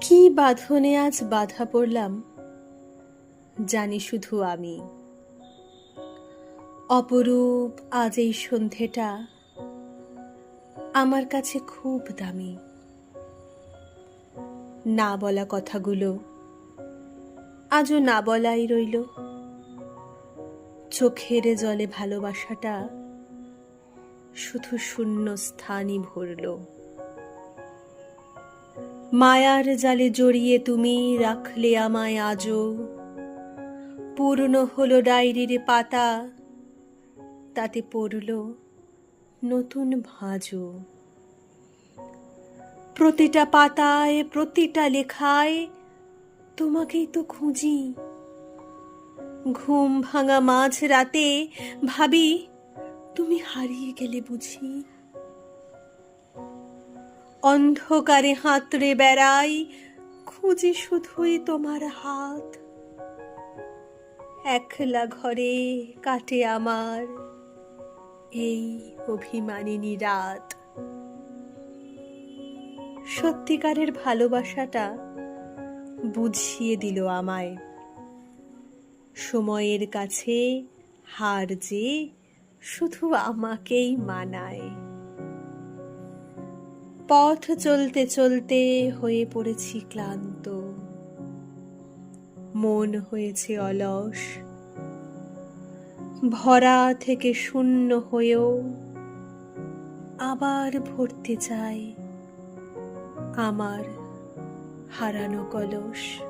কি বাঁধনে আজ বাধা পড়লাম? জানি শুধু আমি। অপরূপ আজ এই সন্ধেটা আমার কাছে খুব দামি। না বলা কথাগুলো আজও না বলাই রইল। চোখের জলে ভালোবাসাটা শুধু শূন্য স্থানই ভরল। মায়ার জালে জড়িয়ে তুমি রাখলে আমায় আজও। পুরনো হলো ডায়েরির পাতা, তাতে পড়ল নতুন ভাঁজও। প্রতিটা পাতায়, প্রতিটা লেখায় তোমাকেই তো খুঁজি। ঘুম ভাঙা মাঝ রাতে ভাবি, তুমি হারিয়ে গেলে বুঝি। অন্ধকারে হাতড়ে বেড়াই, খুঁজি শুধুই তোমার হাত। একলা ঘরে কাটে আমার এই অভিমানিনী রাত। সত্যিকারের ভালোবাসাটা বুঝিয়ে দিল আমায়। সময়ের কাছে হার যে শুধু আমাকেই মানায়। পথ চলতে চলতে হয়ে পড়েছি ক্লান্ত। মন হয়েছে অলস। ভরা থেকে শূন্য হয়েও আবার ভরতে চাই আমার হারানো কলস।